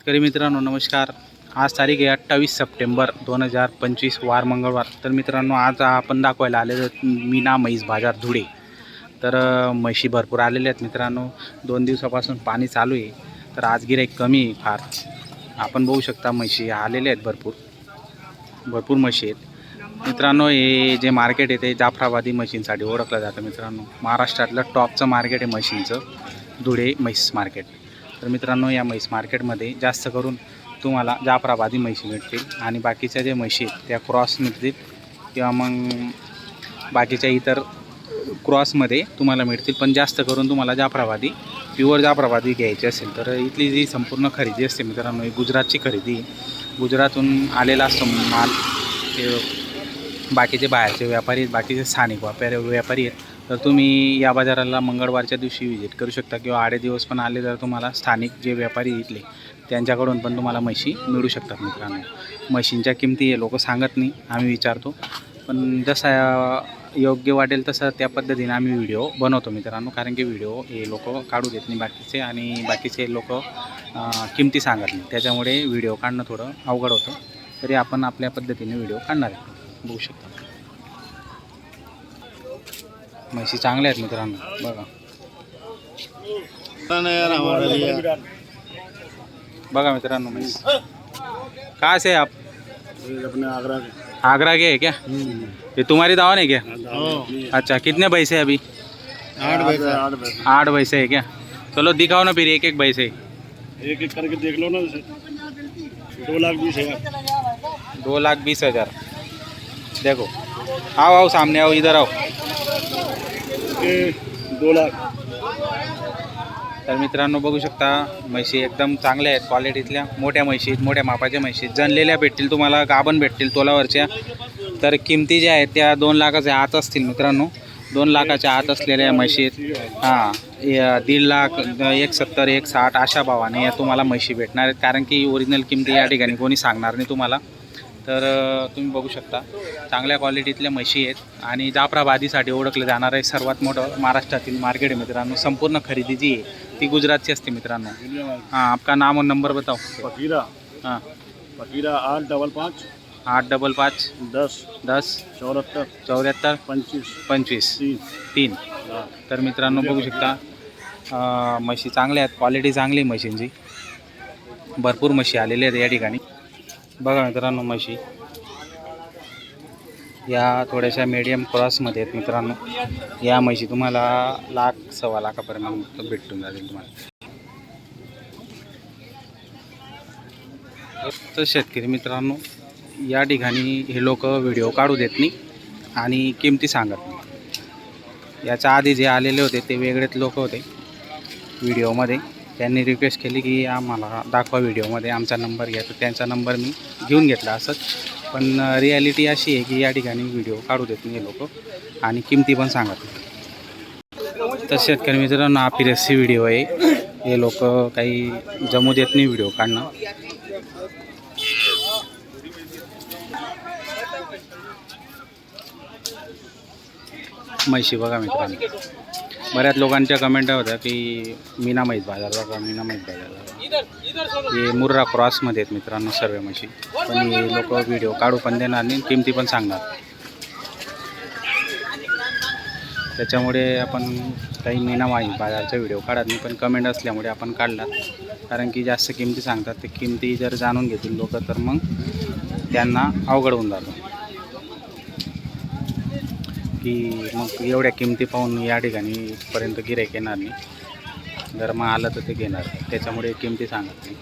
शेतकरी मित्रांनो नमस्कार. आज तारीख आहे अठ्ठावीस सप्टेंबर दोन हजार पंचवीस वार मंगळवार. तर मित्रांनो आज आपण दाखवायला आलेलो मीना म्हैस बाजार धुळे. तर म्हशी भरपूर आलेल्या आहेत मित्रांनो. दोन दिवसापासून पाणी चालू आहे. तर आज गिराईक कमी आहे फार. आपण बघू शकता म्हशी आलेल्या आहेत भरपूर. भरपूर म्हशी आहेत. मित्रांनो हे जे मार्केट आहे ते जाफराबादी म्हशींसाठी ओळखलं जातं मित्रांनो. महाराष्ट्रातलं टॉपचं मार्केट आहे म्हशींचं. धुळे म्हैस मार्केट. तर मित्रांनो या म्हैस मार्केटमध्ये जास्त करून तुम्हाला जाफराबादी म्हशी भेटतील आणि बाकीच्या ज्या म्हशी आहेत त्या क्रॉस मिळतील किंवा मग बाकीच्या इतर क्रॉसमध्ये तुम्हाला मिळतील. पण जास्त करून तुम्हाला जाफराबादी प्युअर जाफराबादी घ्यायची असेल तर इथली जी संपूर्ण खरेदी असते मित्रांनो ही गुजरातची खरेदी. गुजरातहून आलेला असतो माल ते बाकीचे बाहेरचे व्यापारी आहेत बाकीचे स्थानिक व्यापारी व्यापारी आहेत. तर तुम्ही या बाजाराला मंगळवारच्या दिवशी व्हिजिट करू शकता किंवा आडे दिवस पण आले तर तुम्हाला स्थानिक जे व्यापारी इथले त्यांच्याकडून पण तुम्हाला म्हशी मिळू शकतात मित्रांनो. म्हशींच्या किमती हे लोक सांगत नाही आम्ही विचारतो. पण जसा योग्य वाटेल तसं त्या पद्धतीने आम्ही व्हिडिओ बनवतो मित्रांनो कारण की व्हिडिओ हे लोक काढू देत नाही बाकीचे आणि बाकीचे लोक किमती सांगत नाही. त्याच्यामुळे व्हिडिओ काढणं थोडं अवघड होतं. तरी आपण आपल्या पद्धतीने व्हिडिओ काढणार आहे. बघू शकता. म्हशी चांगल्या आहेत मित्रांनो बघा. बघा मित्रांनो म्हैस कहाँ से आप? अपने आगरा के आगरा के है क्या ये तुम्हारी दावा है क्या? अच्छा कितने पैसे है अभी? आठ पैसे. आठ पैसे आठ पैसे है क्या? चलो दिखाओ ना फिर एक एक पैसे. एक एक करके देख लो ना दो लाख बीस हज़ार। दो लाख बीस हज़ार। देखो आओ आओ सामने आओ इधर आओ। तर मित्रांनो बघू शकता म्हशी एकदम चांगल्या आहेत क्वालिटीतल्या मोठ्या म्हशी मोठ्या मापाच्या म्हशी जणलेल्या जनलेल्या भेटतील तुम्हाला गाभण भेटतील तोलावरच्या. तर किमती ज्या आहेत त्या दोन लाखाच्या आत असतील मित्रांनो. दोन लाखाच्या आत असलेल्या म्हशी हां या दीड लाख एक सत्तर एक साठ अशा भावाने या तुम्हाला म्हशी भेटणार आहेत. कारण की ओरिजिनल किमती या ठिकाणी कोणी सांगणार नाही तुम्हाला. तर तुम्ही बघू शकता चांगल्या क्वालिटीतल्या म्हशी आहेत आणि जाफराबादीसाठी ओळखलं जाणार आहे सर्वात मोठं महाराष्ट्रातील मार्केट आहे मित्रांनो. संपूर्ण खरेदी जी आहे ती गुजरातची असते मित्रांनो. हाँ आपका नाम और नंबर बताओ. फकीरा. हाँ. फकीरा आठ डबल पाँच. आठ डबल पाच. दस. दस. चौहत्तर चौऱ्याहत्तर. पंचवीस. पंचवीस. तीन. तर मित्रांनो बघू शकता म्हशी चांगल्या आहेत क्वालिटी चांगली आहे म्हशींची. भरपूर म्हशी आलेल्या आहेत या ठिकाणी. बघा मित्रांनो म्हशी. या थोड्याशा मीडियम क्रॉसमध्ये आहेत मित्रांनो. या म्हशी तुम्हाला लाख सव्वा लाखापर्यंत भेटून जातील तुम्हाला. तर शेतकरी मित्रांनो या ठिकाणी हे लोक व्हिडिओ काढू देत नाही आणि किमती सांगत नाही. याच्या आधी जे आलेले होते ते वेगळेच लोक होते व्हिडिओमध्ये त्यांनी रिक्वेस्ट केली की आम्हाला दाखवा व्हिडिओमध्ये आमचा नंबर घ्या. तर त्यांचा नंबर मी घेऊन घेतला असंच पण रिॲलिटी अशी आहे की या ठिकाणी व्हिडिओ काढू देत नाही लोक आणि किमती पण सांगत नाही. तर शेतकरी मित्रांनो हा व्हिडिओ आहे. हे लोक काही जमू देत नाही व्हिडिओ काढणं. म्हैशी बघा मित्रांनो. बऱ्याच लोकांच्या कमेंट होत्या की मीना माहीत बाजार बघा मीना माहीत बाजार हे मुर्रा क्रॉसमध्ये आहेत मित्रांनो सर्व म्हशी पण हे लोक व्हिडिओ काढू पण देणार आणि किमती पण सांगणार. त्याच्यामुळे आपण काही मीना माहीत बाजारचा व्हिडिओ काढत नाही पण कमेंट असल्यामुळे आपण काढला कारण की जास्त किमती सांगतात ते किमती जर जाणून घेतील लोक तर मग त्यांना अवघड होऊन जातं. की मग एवढ्या किमती पाहून या ठिकाणी पर्यंत गिरायक येणार नाही. जर मग आलं तर ते घेणार. त्याच्यामुळे किमती सांगत नाही.